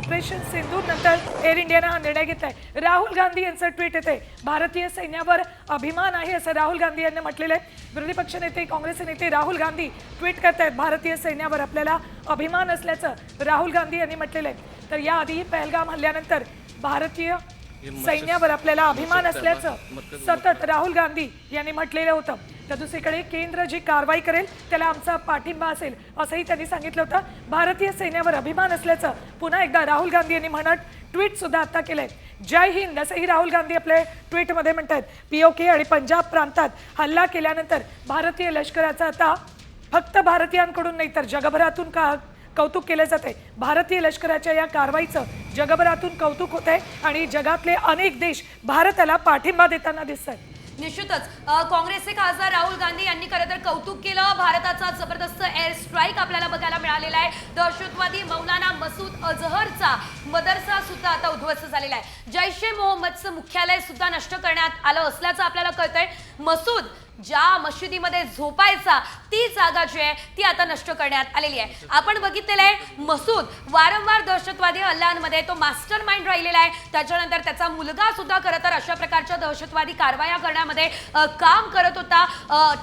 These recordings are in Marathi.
ऑपरेशन सिंधूर नंतर एअर इंडियानं हा निर्णय घेतलाय. राहुल गांधी यांचं ट्विट येते भारतीय सैन्यावर अभिमान आहे असं राहुल गांधी यांनी म्हटलेलं आहे. विरोधी पक्षनेते काँग्रेसचे नेते राहुल गांधी ट्विट करत आहेत भारतीय सैन्यावर आपल्याला अभिमान असल्याचं राहुल गांधी यांनी म्हटलेलं आहे. तर याआधी पहलगाम हल्ल्यानंतर भारतीय सैन्यावर आपल्याला अभिमान असल्याचं सतत राहुल गांधी यांनी म्हटलेलं होतं. तर दुसरीकडे केंद्र जी कारवाई करेल त्याला आमचा पाठिंबा असेल असंही त्यांनी सांगितलं होतं. भारतीय सैन्यावर अभिमान असल्याचं पुन्हा एकदा राहुल गांधी यांनी म्हणत ट्विट सुद्धा आता केलंय. जय हिंद असंही राहुल गांधी आपल्या ट्विटमध्ये म्हणत आहेत पीओके आणि पंजाब प्रांतात हल्ला केल्यानंतर भारतीय लष्कराचा आता फक्त भारतीयांकडून नाही तर जगभरातून का कौतुक केलं जाते भारतीय लष्कराच्या या कारवाईचं जगभरातून कौतुक होत आहे आणि जगातले अनेक देश भारताला पाठिंबा देताना दिसत आहेत निश्चितच. काँग्रेसचे खासदार राहुल गांधी यांनी खरं तर कौतुक केलं. भारताचा जबरदस्त एअर स्ट्राईक आपल्याला बघायला मिळालेला आहे. दहशतवादी मौलाना मसूद अझहरचा मदरसा सुद्धा आता उद्ध्वस्त झालेला आहे. जैश ए मोहम्मदचं मुख्यालय सुद्धा नष्ट करण्यात आलं असल्याचं आपल्याला कळतंय. मसूद ज्या मशिदीमध्ये झोपायचा ती जागा जी आहे ती आता नष्ट करण्यात आलेली आहे. आपण बघितलेलं आहे मसूद वारंवार दहशतवादी हल्ल्यांमध्ये तो मास्टर माइंड राहिलेला आहे. त्याच्यानंतर त्याचा मुलगा सुद्धा खरं तर अशा प्रकारच्या दहशतवादी कारवाया करण्यामध्ये काम करत होता.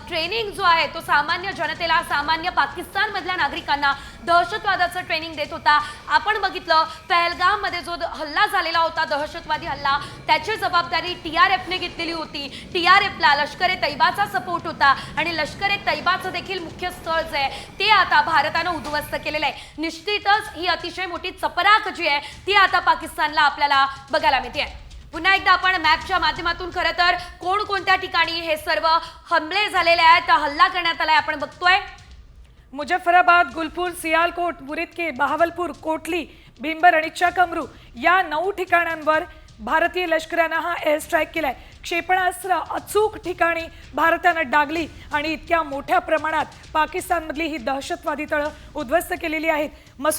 ट्रेनिंग जो आहे तो सामान्य जनतेला सामान्य पाकिस्तानमधल्या नागरिकांना दहशतवादाचं ट्रेनिंग देत होता. आपण बघितलं पहलगाममध्ये जो हल्ला झालेला होता दहशतवादी हल्ला त्याची जबाबदारी टी आर एफने घेतलेली होती. टी आर एफला लष्कर ए तैबाचा सपोर्ट होता. आणि लष्कर ए तैबाचं देखील मुख्य स्थळ जे आहे ते आता भारतानं उद्ध्वस्त केलेलं आहे. निश्चितच ही अतिशय मोठी चपराक जी आहे ती आता पाकिस्तानला आपल्याला बघायला मिळते पुन्हा एकदा आपण मॅपच्या माध्यमातून खरं तर कोणकोणत्या ठिकाणी हे सर्व हमले झालेले आहेत हल्ला करण्यात आलाय आपण बघतोय. मुजफ्फराबाद गुलपूर सियालकोट मुरिदके बहावलपूर कोटली भीमबर आणि चकमरू या नऊ ठिकाणांवर भारतीय लष्करानं हा एअर स्ट्राईक केलाय. क्षेपणास्त्र अचूक ठिकाणी भारतानं डागली आणि इतक्या मोठ्या प्रमाणात पाकिस्तानमधली ही दहशतवादी तळं उद्ध्वस्त केलेली आहेत. मसूद